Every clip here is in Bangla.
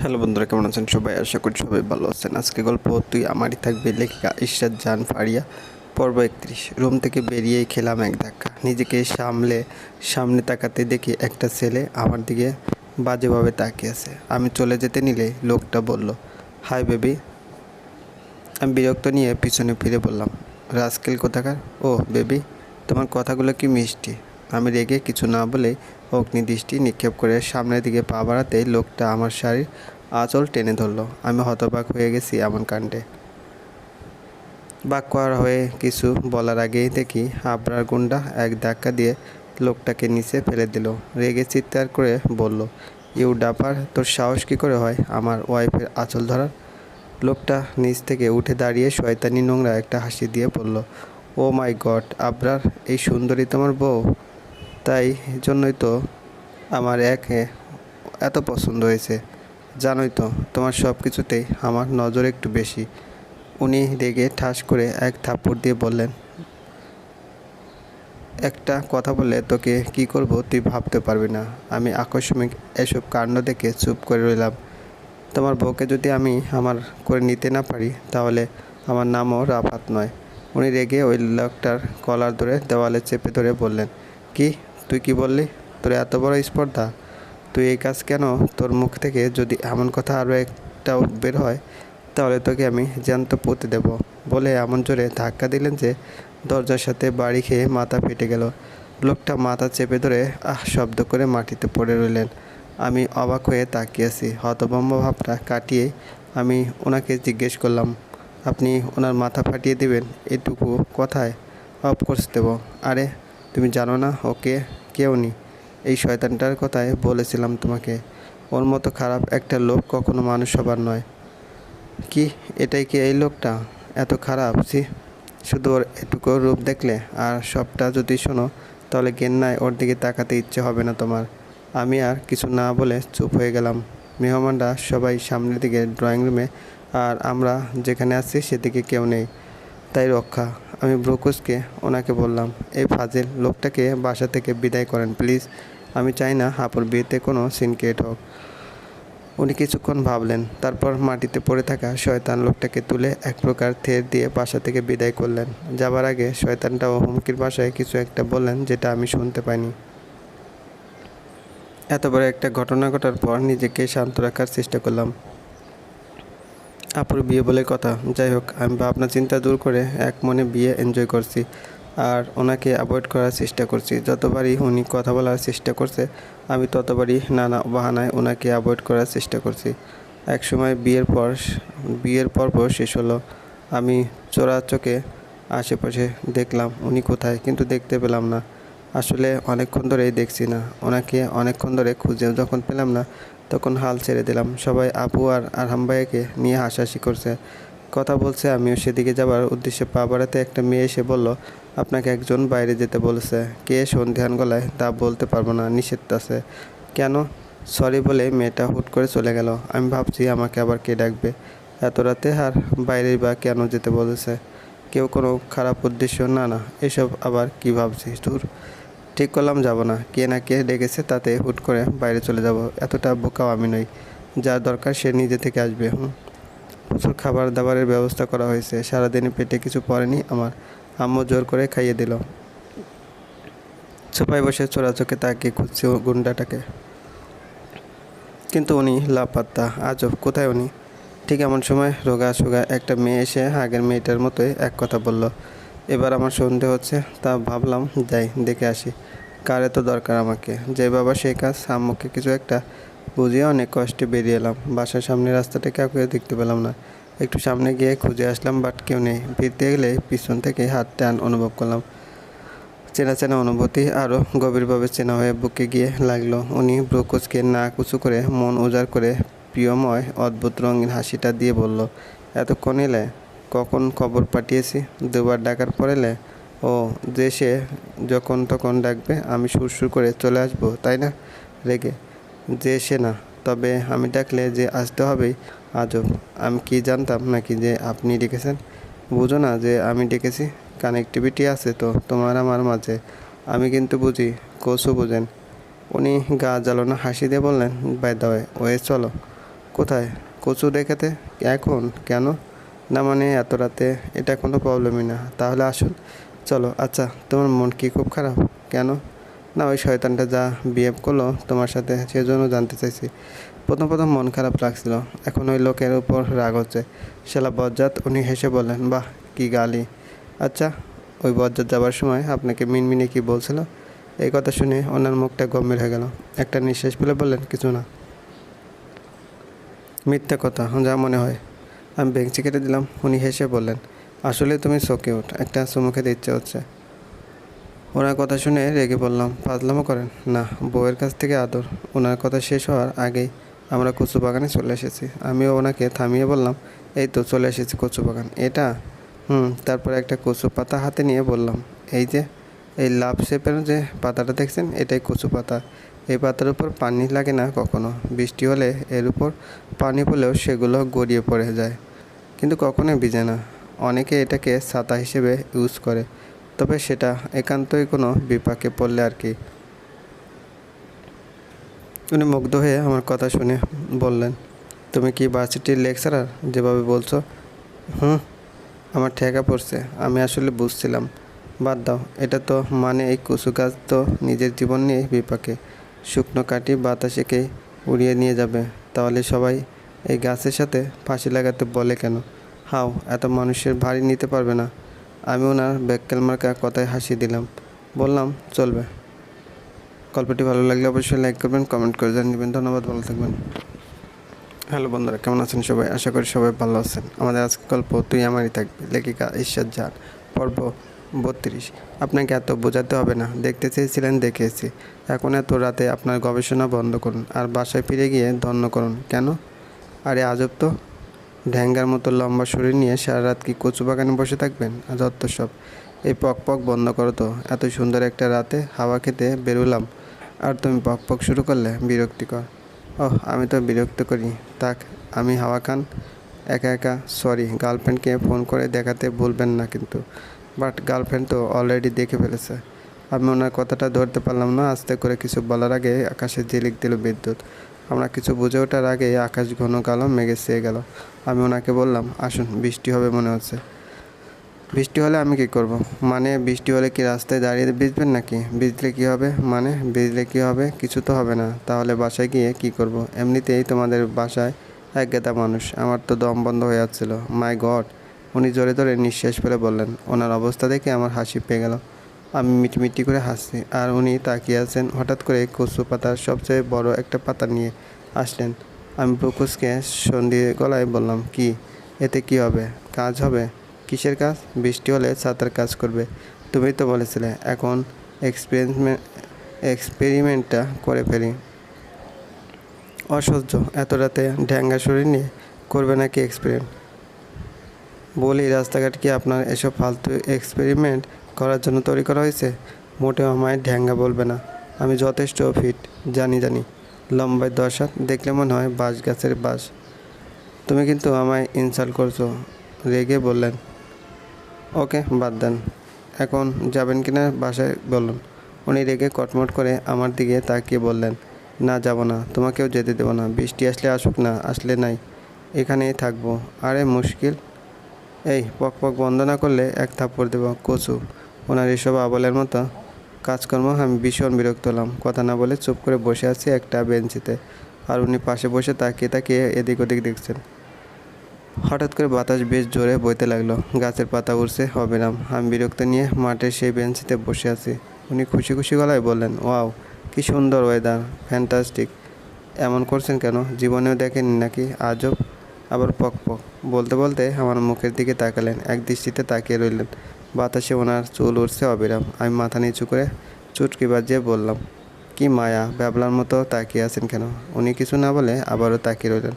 হ্যালো বন্ধুরা, কেমন আছেন সবাই? আশা করি সবাই ভালো আছেন। আজকে গল্প তুই আমারই থাকবে, লেখিকা ইশরাত জান ফারিয়া। পর্ব একত্রিশ। রুম থেকে বেরিয়েই খেলাম এক ধাক্কা। নিজেকে সামলে, সামনে তাকাতে দেখি একটা ছেলে আমার দিকে বাজেভাবে তাকিয়ে আছে। আমি চলে যেতে নিলে লোকটা বলল, হাই বেবি। আমি বিরক্ত নিয়ে পিছনে ফিরে বললাম রাজকেল কোথাকার? ও বেবি, তোমার কথাগুলো কি মিষ্টি? আমি রেগে কিছু না বলে অগ্নিদৃষ্টি নিক্ষেপ করে সামনের দিকে পা বাড়াতে লোকটা আমার শাড়ির আঁচল টেনে ধরলো। আমি হতবাক হয়ে গেছি এমন কাণ্ডে। বাক করার হয়ে কিছু বলার আগেই দেখি আবরার গুন্ডা এক ধাক্কা দিয়ে লোকটাকে নিচে ফেলে দিল। রেগে চিৎকার করে বলল, ইউ ডাপার, তোর সাহস কী করে হয় আমার ওয়াইফের আঁচল ধরার? লোকটা নিচ থেকে উঠে দাঁড়িয়ে শয়তানি নোংরা একটা হাসি দিয়ে বলল, ও মাই গড, আবরার, এই সুন্দরী তোমার বউ? তাই জন্যই তো আমার এক এত পছন্দ হয়েছে। জানোই তো, তোমার সব কিছুতেই আমার নজর একটু বেশি। উনি রেগে ঠাস করে এক থাপ্পড় দিয়ে বললেন, একটা কথা বললে তোকে কি করব তুই ভাবতে পারবি না। আমি আকস্মিক এসব কাণ্ড দেখে চুপ করে রইলাম। তোমার বউকে যদি আমি আমার করে নিতে না পারি, তাহলে আমার নামও রাফাত নয়। উনি রেগে ওই লোকটার কলার ধরে দেওয়ালে চেপে ধরে বললেন, কি তুই কি বললি? তোর এত বড় স্পর্ধা। তুই এই কাজ কেন তোর মুখ থেকে যদি এমন কথা আরও একটাও বের হয়, তাহলে তোকে আমি জ্যান্ত পুঁতে দেব। বলে এমন জোরে ধাক্কা দিলেন যে দরজার সাথে বাড়ি খেয়ে মাথা ফেটে গেল। লোকটা মাথা চেপে ধরে আহ শব্দ করে মাটিতে পড়ে রইলেন। আমি অবাক হয়ে তাকিয়েছি হতভম্ব ভাবটা কাটিয়ে আমি ওনাকে জিজ্ঞেস করলাম, আপনি ওনার মাথা ফাটিয়ে দিবেন? এটুকু কথায়, অফকোর্স দেব। আরে, তুমি জানো না ওকে কেউ নি এই শয়তানটার কথায় বলেছিলাম তোমাকে। ওর মতো খারাপ একটা লোক কখনো মানুষ হবার নয়। কি, এটাই কি এই লোকটা? এত খারাপ সি শুধু ওর এটুকু রূপ দেখলে? আর সবটা যদি শোনো, তাহলে গেন্নায় ওর দিকে তাকাতে ইচ্ছে হবে না তোমার। আমি আর কিছু না বলে চুপ হয়ে গেলাম। মেহমানরা সবাই সামনের দিকে ড্রয়িং রুমে আর আমরা যেখানে আছি সেদিকে কেউ নেই। তাই রক্ষা। আমি ব্রুকুসকে ওনাকে বললাম, এই ফাজিল, লোকটাকে বাসা থেকে বিদায় করেন, প্লিজ। আমি চাই না হাপুর বিয়েতে কোনো সিনক্রেট হোক। উনি কিছুক্ষণ ভাবলেন, তারপর মাটিতে পড়ে থাকা শয়তান লোকটাকে তুলে এক প্রকার থের দিয়ে বাসা থেকে বিদায় করলেন। যাবার আগে শয়তানটাও হুমকির ভাষায় কিছু একটা বললেন, যেটা আমি শুনতে পাইনি। এত বড় একটা ঘটনা ঘটার পর নিজেকে শান্ত রাখার চেষ্টা করলাম। আপুর বিয়ে বলে কথা। যাই হোক, আমি ভাবনা চিন্তা দূর করে এক মনে বিয়ে এনজয় করছি আর ওনাকে অ্যাভয়েড করার চেষ্টা করছি। যতবারই উনি কথা বলার চেষ্টা করছে, আমি ততবারই নানা বাহানায় ওনাকে অ্যাভয়েড করার চেষ্টা করছি। এক সময় বিয়ের পর, বিয়ের পর্ব শেষ হলো। আমি চোরা চোখে আশেপাশে দেখলাম উনি কোথায়, কিন্তু দেখতে পেলাম না। আসলে অনেকক্ষণ ধরেই দেখছি না। ওনাকে অনেকক্ষণ ধরে খুঁজে যখন পেলাম না তখন হাল ছেড়ে দিলাম। সবাই আপু আর আরহাম ভাইকে নিয়ে হাসাহাসি করছে। কথা বলছে, আমিও সেদিকে যাবার উদ্দেশ্যে পা বাড়াতে একটা মেয়ে এসে বলল, আপনাকে একজন বাইরে যেতে বলেছে। কে সন্ধ্যান গলায় তা বলতে পারব না, নিষেধ আছে। কেন? সরি বলে মেয়েটা হুট করে চলে গেল। আমি ভাবছি আমাকে আবার কে ডাকবে? এত রাতে আর বাইরে বা কেন যেতে বলেছে? কেউ কোনো খারাপ উদ্দেশ্য? না না, এসব আবার কি ভাবছিস তোর ঠিক করলাম, যাব না। কে না কে ডেকেছে তাতে হুট করে বাইরে চলে যাব। এতটা বোকাও আমি নই। যার দরকার সে নিজে থেকে আসবে, হুম। প্রচুর খাবার দাবারের ব্যবস্থা করা হয়েছে। সারাদিনে পেটে কিছু পড়েনি আমার। আম্মু জোর করে খাইয়ে দিল। সোফায় বসে চোরা চোখে তাকিয়ে খুঁজছে গুন্ডাটাকে। কিন্তু উনি লাপাত্তা। আজব কোথায় উনি? ঠিক এমন সময় রোগা সোগা একটা মেয়ে এসে আগের মেয়েটার মতোই এক কথা বলল। এবার আমার সন্ধে হচ্ছে, তা ভাবলাম, যাই, দেখে আসি। কার এত দরকার আমাকে। যে বাবা সেই কাজ, আম্মুকে কিছু একটা বুঝিয়ে অনেক কষ্টে বেরিয়ে এলাম। বাসার সামনে রাস্তাটা কাউকে দেখতে পেলাম না। একটু সামনে গিয়ে খুঁজে আসলাম বাট কেউ নেই। ফিরতে গেলে পিছন থেকে হাত টান অনুভব করলাম। চেনা চেনা অনুভূতি আরও গভীরভাবে চেনা হয়ে বুকে গিয়ে লাগল। উনি ব্রোকোজকে না কুচু করে, মন উজাড় করে প্রিয়ময়, অদ্ভুত রঙিন হাসিটা দিয়ে বলল, এতক্ষণ এলে? কখন খবর পাঠিয়েছি? দুবার ডাকার পর এলে? ও সে যখন তখন ডাকবে, আমি সুরসুর করে চলে আসব, তাই না? রেগে। যে সে না, তবে আমি ডাকলে যে আসতে হবেই আজব। আমি কি জানতাম নাকি যে আপনি ডেকেছেন? বুঝো না যে আমি ডেকেছি, কানেক্টিভিটি আছে তো, তোমার আমার মাঝে। আমি কিন্তু বুঝি কোচও বুঝেন। উনি গা জ্বালানো হাসি দিয়ে বললেন বাই দাওয়ে ওয়ে, চলো। কোথায়? কচু দেখাতে এখন? কেন? না মানে এত রাতে? এটা কোনো প্রবলেমই না। তাহলে আসুন। চলো আচ্ছা তোমার মন কি খুব খারাপ? কেন? না, ওই শয়তানটা যা বিহেভ করল তোমার সাথে, সেজন্য জানতে চাইছি। প্রথম প্রথম মন খারাপ লাগছিল। এখন ওই লোকের উপর রাগ হচ্ছে। শালা বজ্জাত, উনি হেসে বললেন, বাহ, কি গালি। আচ্ছা ওই বজ্জাত যাবার সময় আপনাকে মিনমিনে কি বলছিল? এই কথা শুনে ওনার মুখটা গম্ভীর হয়ে গেল। একটা নিঃশ্বাস ফেলে বললেন, কিছু না। মিথ্যা কথা, যা মনে হয়। আমি বেঞ্চি কেটে দিলাম। উনি হেসে বললেন আসলে তুমি সো কিউট একটা চুমু খেতে হচ্ছে। ওনার কথা শুনে রেগে বললাম ফাজলামো করেন? না, বউয়ের কাছ থেকে আদর। ওনার কথা শেষ হওয়ার আগেই আমরা কচু বাগানে চলে এসেছি। আমিও ওনাকে থামিয়ে বললাম, এই তো চলে এসেছি কচু বাগান, এটা? হুম, তারপর একটা কচু পাতা হাতে নিয়ে বললাম, এই যে, এই লাভ শেপের যে পাতাটা দেখছেন, এটাই কচু পাতা। এই পাতার উপর পানি লাগে না কখনো। বৃষ্টি হলে এর উপর পানি পড়লেও সেগুলো গড়িয়ে পড়ে যায়। কিন্তু কখনোই ভিজে না। অনেকে এটাকে ছাতা হিসেবে ইউজ করে, তবে সেটা একান্তই কোনো বিপাকে পড়লে আর কি। উনি মুগ্ধ হয়ে আমার কথা শুনে বললেন, তুমি কি ভার্সিটির লেকচারার যেভাবে বলছো। হুম, আমার ঠেকা পড়ছে, আমি আসলে বুঝছিলাম। বাদ দাও, এটা তো মানে এই কচু গাছ তো নিজের জীবন নিয়ে বিপাকে। শুকনো কাটি বাতাসেকে উড়িয়ে নিয়ে যাবে, তাহলে সবাই এই গাছের সাথে ফাঁসি লাগাতে বলে কেন? হাও, এত মানুষের ভারী নিতে পারবে না। আমি ওনার ব্যাককেল মার্কা কথায় হাসি দিলাম। বললাম, চলবে। গল্পটি ভালো লাগলে অবশ্যই লাইক করবেন, কমেন্ট করে জানিয়ে ধন্যবাদ, ভালো থাকবেন। হ্যালো বন্ধুরা, কেমন আছেন সবাই? আশা করি সবাই ভালো আছেন। আমাদের আজকে গল্প, তুই আমারই থাকবি। লেখিকা ঈশ্বর জান পর্ব বত্রিশ। আপনাকে এত বোঝাতে হবে না। দেখতে চেয়েছিলেন, দেখেছি। এখন এত রাতে আপনার গবেষণা বন্ধ করুন। আর বাসায় ফিরে গিয়ে ধন্য করুন। কেন? আরে আজব তো। ঢ্যাঙ্গার মতো লম্বা শরীর নিয়ে সারা রাত কি কচু বাগানে বসে থাকবেন? যত সব। এই পক পক বন্ধ করো তো। এত সুন্দর একটা রাতে হাওয়া খেতে বেরোলাম। আর তুমি পক পক শুরু করলে বিরক্তিকর। ওহ, আমি তো বিরক্ত করি। থাক, আমি হাওয়া খান। একা একা, সরি, গার্লফ্রেন্ডকে ফোন করে দেখাতে ভুলবেন না কিন্তু। বাট গার্লফ্রেন্ড তো অলরেডি দেখে ফেলেছে। আমি ওনার কথাটা ধরতে পারলাম না। আস্তে করে কিছু বলার আগে আকাশে ঝিলিক দিল বিদ্যুৎ। আমরা কিছু বুঝে ওঠার আগে আকাশ ঘন কালো, মেঘে চেয়ে গেল। আমি ওনাকে বললাম, আসুন, বৃষ্টি হবে মনে হচ্ছে। বৃষ্টি হলে আমি কি করব? মানে বৃষ্টি হলে কি রাস্তায় দাঁড়িয়ে ভিজবেন নাকি? ভিজলে কি হবে? মানে ভিজলে কি হবে? কিছু তো হবে না। তাহলে বাসায় গিয়ে কি করব? এমনিতেই তোমাদের বাসায় এক গেতা মানুষ। আমার তো দম বন্ধ হয়ে যাচ্ছিল। My God! উনি জোরে জোরে নিঃশ্বাস ফেলে বললেন, ওনার অবস্থা দেখে আমার হাসি পেয়ে গেল। আমি মিটিমিটি করে হাসছি, আর উনি তাকিয়ে আছেন হঠাৎ করে কচু পাতার সবচেয়ে বড় একটা পাতা নিয়ে আসলেন। আমি ব্রুকুসকে সন্ধি গলায় বললাম, কি? এতে কি হবে? কাজ হবে? কিসের কাজ? বৃষ্টি হলে ছাতার কাজ করবে। তুমি তো বলেছিলে, এখন এক্সপেরিমেন্ট, এক্সপেরিমেন্টটা করে ফেলি। অসহ্য, এত রাতে ঢ্যাঙ্গা শরীর নিয়ে করবে নাকি এক্সপেরিমেন্ট? বলি, রাস্তাঘাট কি আপনার এসব ফালতু এক্সপেরিমেন্ট করার জন্য তৈরি করা হয়েছে? মোটেও আমায় ঢ্যাঙ্গা বলবে না। আমি যথেষ্ট ফিট, জানি জানি। লম্বায় দশ হাত, দেখলে মনে হয় বাঁশ গাছের বাঁশ। তুমি কিন্তু আমায় ইনসাল্ট করছ, রেগে বললেন। ওকে, বাদ দেন। এখন যাবেন কিনা বাসায় বলুন। উনি রেগে কটমট করে আমার দিকে তাকিয়ে বললেন, না, যাব না, তোমাকেও যেতে দেবো না। বৃষ্টি আসলে আসুক না, আসলে নাই। এখানেই থাকব। আরে, মুশকিল। এই, পক পক বন্ধ না করলে এক থাপ্পড় দেবো, কচু। ওনার এসব আবলের মতো কাজকর্ম আমি ভীষণ বিরক্ত হলাম। কথা না বলে চুপ করে বসে আছি একটা বেঞ্চিতে আর উনি পাশে বসে তাকিয়ে তাকিয়ে এদিক ওদিক দেখছেন। হঠাৎ করে বাতাস বেশ জোরে বইতে লাগল। গাছের পাতা উড়ছে, অবিরাম। আমি বিরক্ত নিয়ে মাঠের সেই বেঞ্চিতে বসে আছি। উনি খুশি খুশি গলায় বললেন, ওয়াও, কি সুন্দর ওয়েদার ফ্যান্টাস্টিক এমন করছেন কেন? জীবনেও দেখেননি নাকি? আজব। আবার পক পক। বলতে বলতে আমার মুখের দিকে তাকালেন, এক দৃষ্টিতে তাকিয়ে রইলেন। বাতাসে ওনার চুল উঠছে অবিরাম। আমি মাথা নিচু করে চুটকি বাজিয়ে বললাম, কি মায়া, ব্যাবলার মতো তাকিয়ে আছেন কেন? উনি কিছু না বলে আবারও তাকিয়ে রইলেন।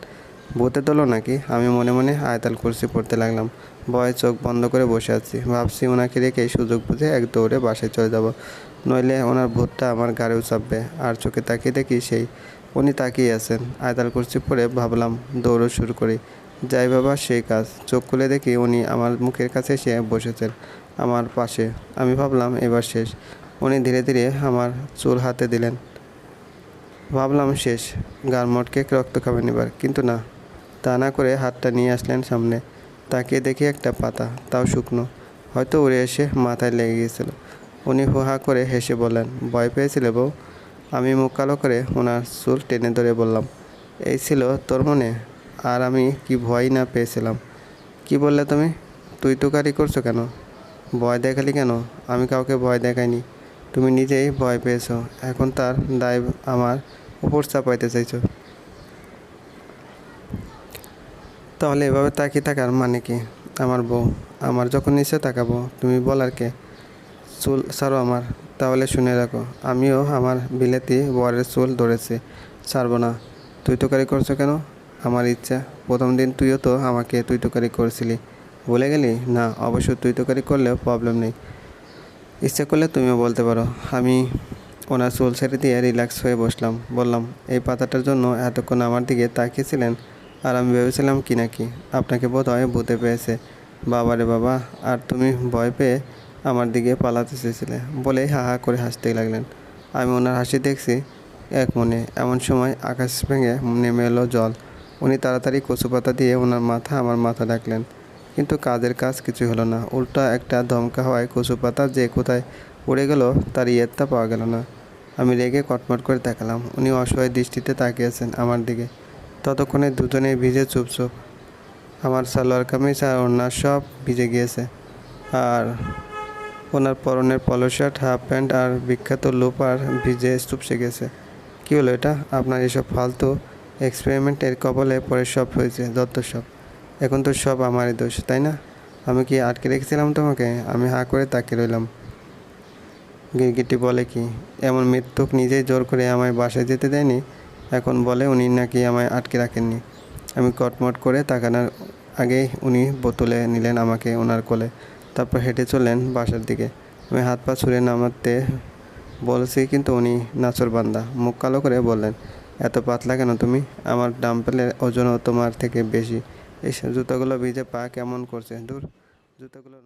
ভূতে তোলো নাকি? আমি মনে মনে আয়তাল কুর্সি পড়তে লাগলাম। ভয়ে চোখ বন্ধ করে বসে আছি। ভাবছি ওনাকে রেখে সুযোগ বুঝে এক দৌড়ে বাসায় চলে যাব। নইলে ওনার ভূতটা আমার গাড়েও চাপবে আর চোখে তাকিয়ে দেখি সেই উনি তাকিয়ে আছেন। আয়তাল কুর্সি পরে ভাবলাম দৌড়ো শুরু করি। যাই বাবা, সেই কাজ। চোখ খুলে দেখি উনি আমার মুখের কাছে এসে বসেছেন। আমার পাশে। আমি ভাবলাম, এবার শেষ। উনি ধীরে ধীরে আমার চুল হাতে দিলেন। ভাবলাম, শেষ। গার মটকে রক্ত খাবেন এবার। কিন্তু না, তা না করে হাতটা নিয়ে আসলেন সামনে। তাকিয়ে দেখি একটা পাতা, তাও শুকনো। হয়তো উড়ে এসে মাথায় লেগে গিয়েছিল। উনি হুহা করে হেসে বললেন, ভয় পেয়েছিলে বউ? আমি মুখ কালো করে ওনার চুল টেনে ধরে বললাম, এই ছিল তোর মনে? আর আমি কি ভয় না পেয়েছিলাম? কি বললে তুমি? তুই তুকারি করছ কেন? ভয় দেখালি কেন? আমি কাউকে ভয় দেখাইনি। তুমি নিজেই ভয় পেয়েছ। এখন তার দায় আমার উপর চাপাইতে চাইছো। তাহলে এভাবে তাকিয়ে থাকার মানে কি? আমার বউ, আমার যখন নিচে তাকাবো, তুমি বলার কে? চুল ছাড়ো আমার। তাহলে শুনে রাখো, আমিও আমার বিলেতি বরের চুল ধরেছি। ছাড়বো না। তুই তো তোকারি করছ কেন? আমার ইচ্ছা। প্রথম দিন তুইও তো আমাকে তুই তোকারি করছিলি। ভুলে গেলি? না, অবশ্য তুই তোকারি করলেও প্রবলেম নেই। ইচ্ছা করলে তুমিও বলতে পারো। আমি ওনার চুল ছেড়ে দিয়ে রিল্যাক্স হয়ে বসলাম। বললাম, এই পাতাটার জন্য এতক্ষণ আমার দিকে তাকিয়েছিলেন আর আমি ভেবেছিলাম কি নাকি আপনাকে বোধ হয় ভূতে পেয়েছে। বাবারে বাবা, আর তুমি ভয় পেয়ে আমার দিকে পালাতে চেয়েছিলে। বলেই হা হা করে হাসতে লাগলেন। আমি ওনার হাসি দেখছি এক মনে। এমন সময় আকাশ ভেঙে নেমে এলো জল। উনি তাড়াতাড়ি কচু পাতা দিয়ে ওনার মাথা আমার মাথা ডাকলেন কিন্তু কাজের কাজ কিছু হলো না। উল্টা একটা ধমকা হওয়ায় কচু পাতা যে কোথায় উড়ে গেল তার ইয়েরটা পাওয়া গেল না। আমি রেগে কটমট করে তাকালাম। উনি অসহায় দৃষ্টিতে তাকিয়েছেন আমার দিকে। ততক্ষণে দুজনেই ভিজে চুপচুপ। আমার সালোয়ার কামিজ আর ওনার সব ভিজে গিয়েছে। আর ওনার পরনের পলো শার্ট, হাফ প্যান্ট আর বিখ্যাত লোপার ভিজে চুপসে গেছে। কী হলো এটা? আপনার এসব ফালতু এক্সপেরিমেন্টের কবলে পরে সব হয়েছে যত সব। এখন তো সব আমারই দোষ, তাই না? আমি কি আটকে রেখেছিলাম তোমাকে? আমি হাঁ করে তাকিয়ে রইলাম। গিরগিটি বলে কি, এমন মৃত্যুক নিজেই জোর করে আমায় বাসায় যেতে দেয়নি? এখন বলে উনি নাকি আমায় আটকে রাখেননি। আমি কটমট করে তাকানোর আগেই উনি বোতলে নিলেন আমাকে ওনার কোলে। তারপর হেঁটে চললেন বাসার দিকে। আমি হাত পা ছুঁড়ে নামাতে বলেছি, কিন্তু উনি নাচর বান্দা। মুখ কালো করে বললেন, এত পাতলা কেন তুমি? আমার ডাম্পেলের ওজনও তোমার থেকে বেশি। এই জুতোগুলো ভিজে পা কেমন করছে? দূর জুতোগুলো